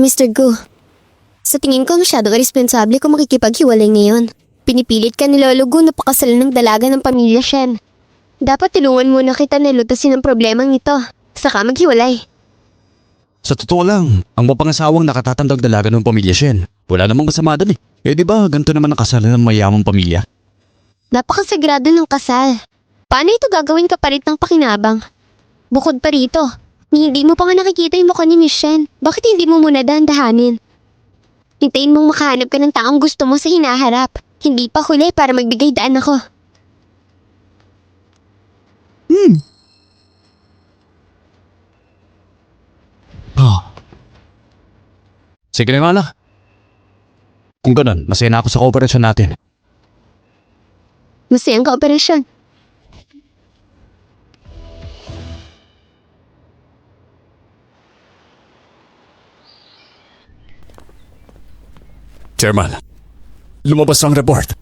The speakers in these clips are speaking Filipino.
Mr. Gu, sa tingin ko masyadong irresponsable kung makikipaghiwalay ngayon. Pinipilit ka ni Lolo Gu na pakasalan ng dalaga ng pamilya Shen. Dapat tulungan muna kita na lutasin ang problemang ito. Saka maghiwalay. Sa totoo lang, ang mapangasawang nakatatandang dalaga ng pamilya Shen. Wala namang masama doon eh. Eh di ba, ganito naman ang kasalan ng mayamang pamilya? Napakasagrado ng kasal. Paano ito gagawin kapalit ng pakinabang? Bukod pa rito, hindi mo pa nga nakikita yung mukha ni Shen. Bakit hindi mo muna dahan-dahanin? Hintayin mong makahanap ka ng taong gusto mo sa hinaharap. Hindi pa huli para magbigay daan ako. Ah. Sige na nga lang. Kung ganun, masaya na ako sa kooperasyon natin. Masayang kooperasyon. Chairman, lumabas ang report.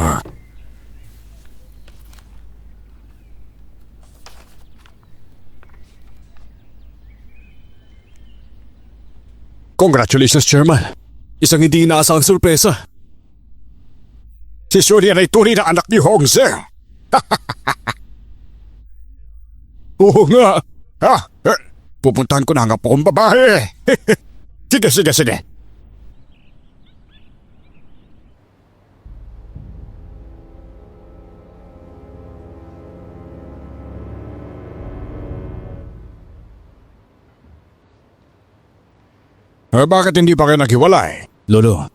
Ah. Congratulations, Chairman. Isang hindi inaasahang sorpresa. Si Julian ay tunay na anak ni Hong Zeng. Oo nga. Ha? Eh, pupuntahan ko na nga ang babae. sige, sige, sige. Eh, bakit hindi pa kayo naghiwalay? Lolo.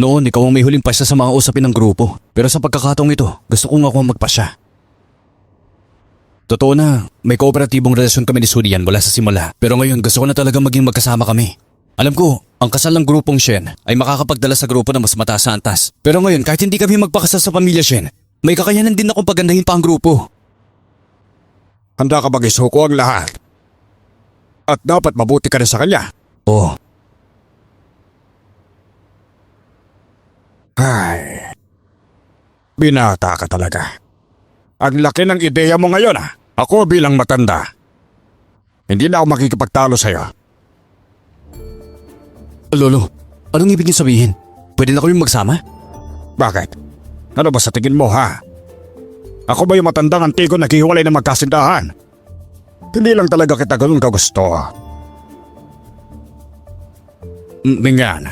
Noon, ikaw ang may huling pasya sa mga usapin ng grupo. Pero sa pagkakataong ito, gusto kong ako ang magpasya. Totoo na, may kooperatibong relasyon kami ni Sulian mula sa simula. Pero ngayon, gusto ko na talaga maging magkasama kami. Alam ko, ang kasal ng grupong Shen ay makakapagdala sa grupo na mas mataas sa antas. Pero ngayon, kahit hindi kami magpakasal sa pamilya Shen, may kakayanan din akong pagandahin pa ang grupo. Handa ka bang isuko ang lahat? At dapat mabuti ka rin sa kanya. Oo, Ay, binata ka talaga. Ang laki ng ideya mo ngayon ah. Ako bilang matanda. Hindi na ako makikipagtalo sa'yo. Lolo, anong ibig niyo sabihin? Pwede na kami magsama? Bakit? Ano ba sa tingin mo ha? Ako ba yung matandang antigo naghihiwalay ng magkasindahan? Hindi lang talaga kita ganun kagusto. Mingyan,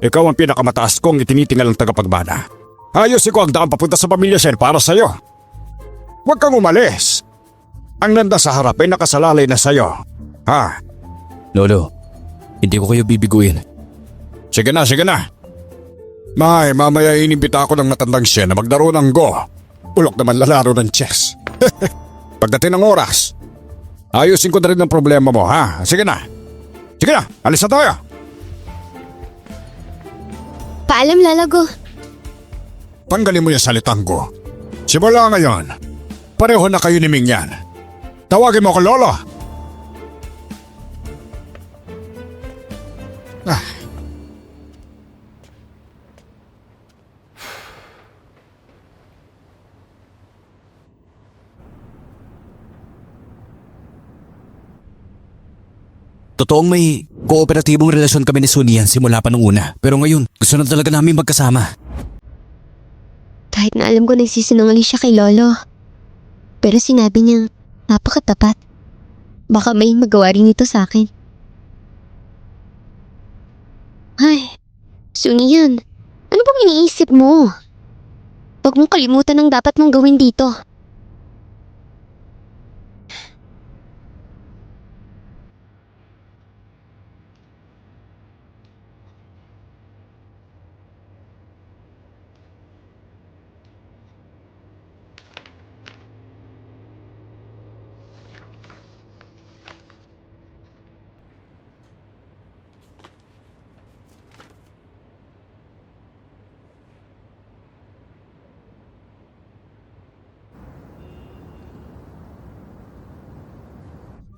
ikaw ang pinakamataas kong itinitingal ng tagapagbana. Ayusin ko ang daan papunta sa pamilya Shen para sa'yo. Huwag kang umalis. Ang nanda sa harap ay nakasalalay na sa'yo. Ha? Lolo, hindi ko kayo bibiguin. Sige na, sige na. May, mamaya inimbita ako ng matandang siya na maglaro ng Go. Ulok naman lalaro ng chess. Pagdating ng oras, ayusin ko na rin ang problema mo, ha? Sige na. Sige na, alis na tayo. Paalam, Lalago. Tanggalin mo yung salitang Go. Simula ngayon, pareho na kayo ni Mingyan. Tawagin mo ako Lolo. Totoong may kooperatibong relasyon kami ni Sunian simula pa nung una. Pero ngayon, gusto na talaga namin magkasama. Kahit na alam ko nagsisinungaling siya kay Lolo. Pero sinabi niya, napakatapat. Baka may magawa rin ito sa akin. Ay, Suni yan. Ano bang iniisip mo? Huwag mong kalimutan ang dapat mong gawin dito.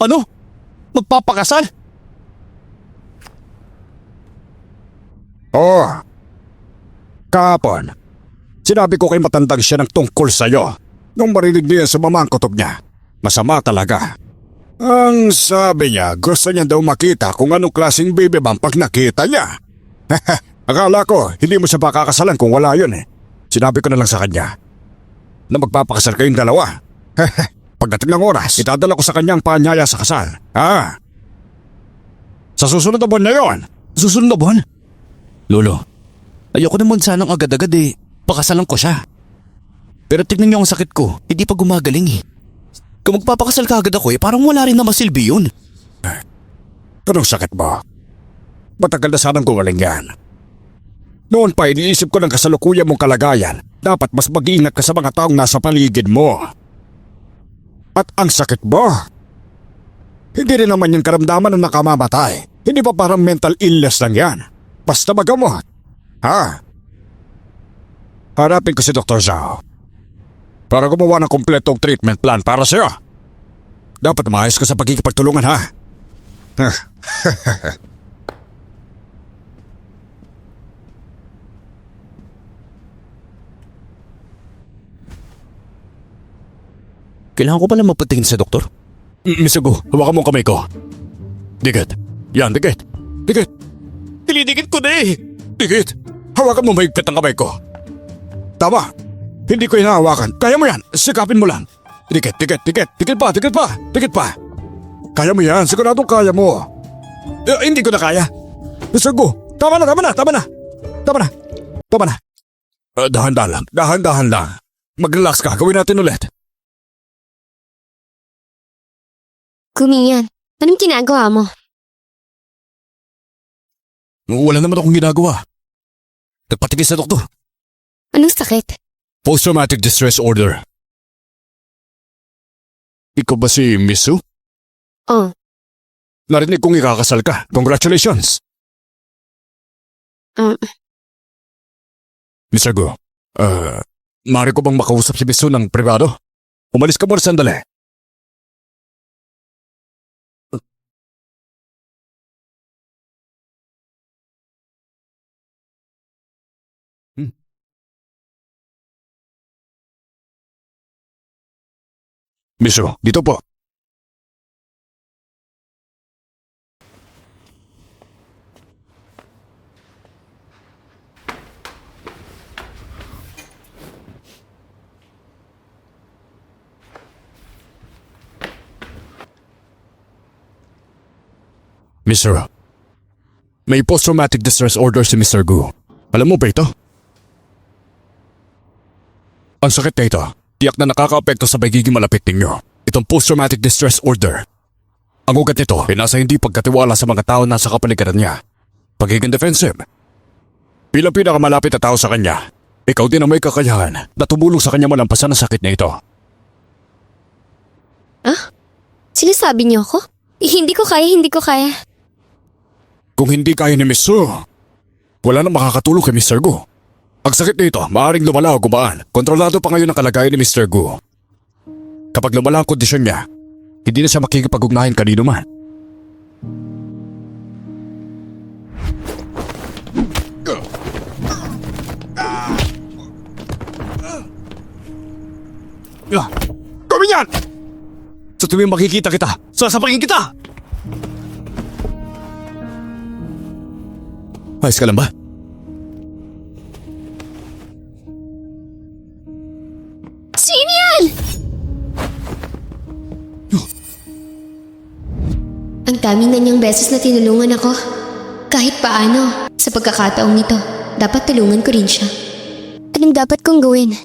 Ano? Magpapakasal? Oo. Kahapon, sinabi ko kay matandang siya ng tungkol sa'yo. Nung marinig niya sa mamang kutob niya, masama talaga. Ang sabi niya, gusto niya daw makita kung anong klaseng baby bump pag nakita niya. Akala ko, hindi mo siya pakakasalan kung wala yun eh. Sinabi ko na lang sa kanya na magpapakasal kayong dalawa. Pagdating ng oras, itadala ko sa kanya ang paanyaya sa kasal. Ah. Sa susunod na buwan na yun. Susunod na buwan? Lolo, ayoko naman sanang agad-agad eh. Pakasalan ko siya. Pero tignan niyo ang sakit ko, hindi pa gumagaling eh. Kung magpapakasal ka agad ako eh, parang wala rin na masilbi yun. Anong sakit mo? Matagal na sanang gumaling yan. Noon pa iniisip ko ng kasalukuyan mong kalagayan, dapat mas mag-iingat ka sa mga taong nasa paligid mo. At ang sakit mo, hindi rin naman yung karamdaman ng nakamamatay. Hindi pa parang mental illness lang yan. Basta magamot. Ha? Harapin ko si Dr. Zhao. Para gumawa ng kompletong treatment plan para sa'yo. Dapat maayos ka sa pagkikipagtulungan ha. Kailangan ko pala magpatingin sa doktor. Mr. Gu, hawakan mo kamay ko. Dikit. Yan, dikit. Dikit. Dinidikit ko na eh. Dikit. Hawakan mo mahigpit ang kamay ko. Tama. Hindi ko hinahawakan. Kaya mo yan. Sikapin mo lang. Dikit, dikit, dikit. Dikit pa, dikit pa. Dikit pa. Kaya mo yan. Siguradong kaya mo. Eh, hindi ko na kaya. Mr. Gu, tama na, tama na, tama na. Tama na. Tama na. Uh, dahan-dahan lang. Dahan-dahan lang. Mag-relax ka. Gawin natin ulit. Kumiyan, anong ginagawa mo? Wala naman akong ginagawa. Nagpatingin sa doktor. Anong sakit? Post-traumatic distress order. Ikaw ba si Misu? Oh, Narinig kong ikakasal ka. Congratulations. um, Mr. Go, uh, maaari ko bang makausap si Misu ng privado? Umalis ka muna sandali. Misu, dito po. Mr. May post-traumatic distress order si Mr. Gu. Alam mo ba ito? Ang sakit na ito, tiyak na nakaka-apekto sa pagiging malapit ninyo. Itong post-traumatic distress order. Ang ugat nito ay nasa hindi pagkatiwala sa mga tao na sa kapaligiran niya. Pagiging defensive. Bilang pinakamalapit na tao sa kanya, ikaw din ang may kakayahan na tumulong sa kanya malampasan ang sakit na ito. sinasabi niyo ako? Hindi ko kaya, hindi ko kaya. Kung hindi kaya ni Miss Su, wala nang makakatulong kay Mr. Gu. Ang sakit nito, maaaring lumala o gumaan. Kontrolado pa ngayon ang kalagayan ni Mr. Gu. Kapag lumala ang kondisyon niya, hindi na siya makikipag-ugnayan kanino man. Gawin yan! Sa tuwing makikita kita, sasapakin kita! Ayos ka lang ba? Sino? Ang dami na niyang beses na tinulungan ako. Kahit paano, sa pagkakataong ito, dapat tulungan ko rin siya. Anong dapat kong gawin?